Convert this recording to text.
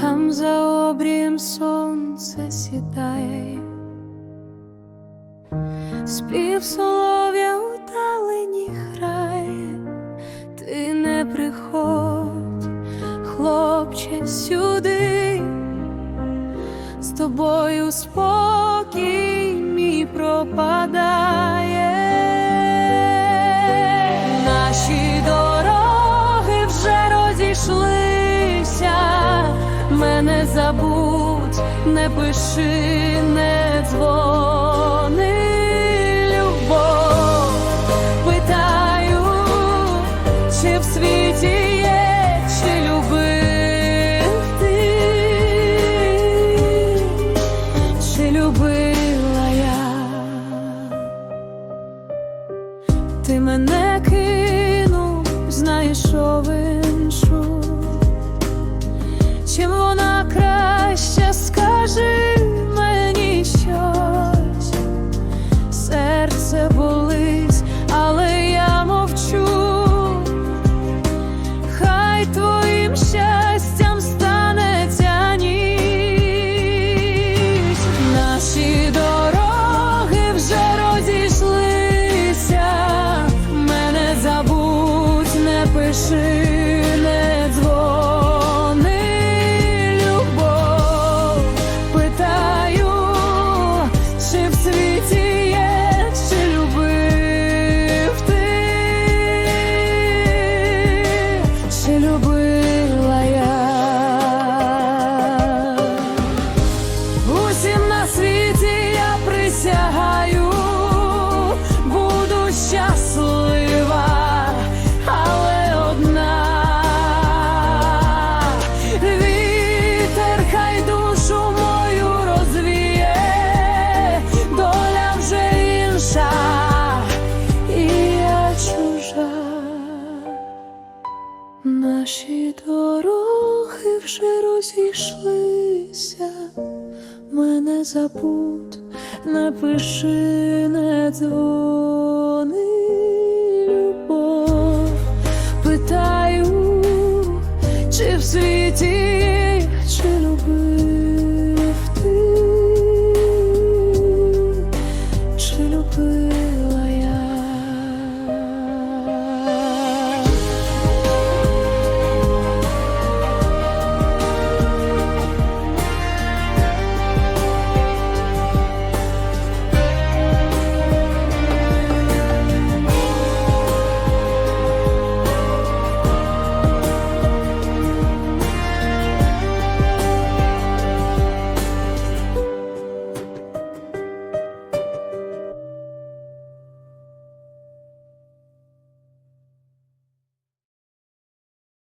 Там за обрієм сонце сідає, спів солов'я у грає, ти не приходь, хлопче, сюди, з тобою спокій не пиши, не дзвони, любов, питаю, чи в світі є, чи любив ти, чи любила я. Ти мене кинув, знайшов іншу. Наші дороги вже розійшлися, мене забудь, напиши, не дзвони, любов, питаю, чи в світі.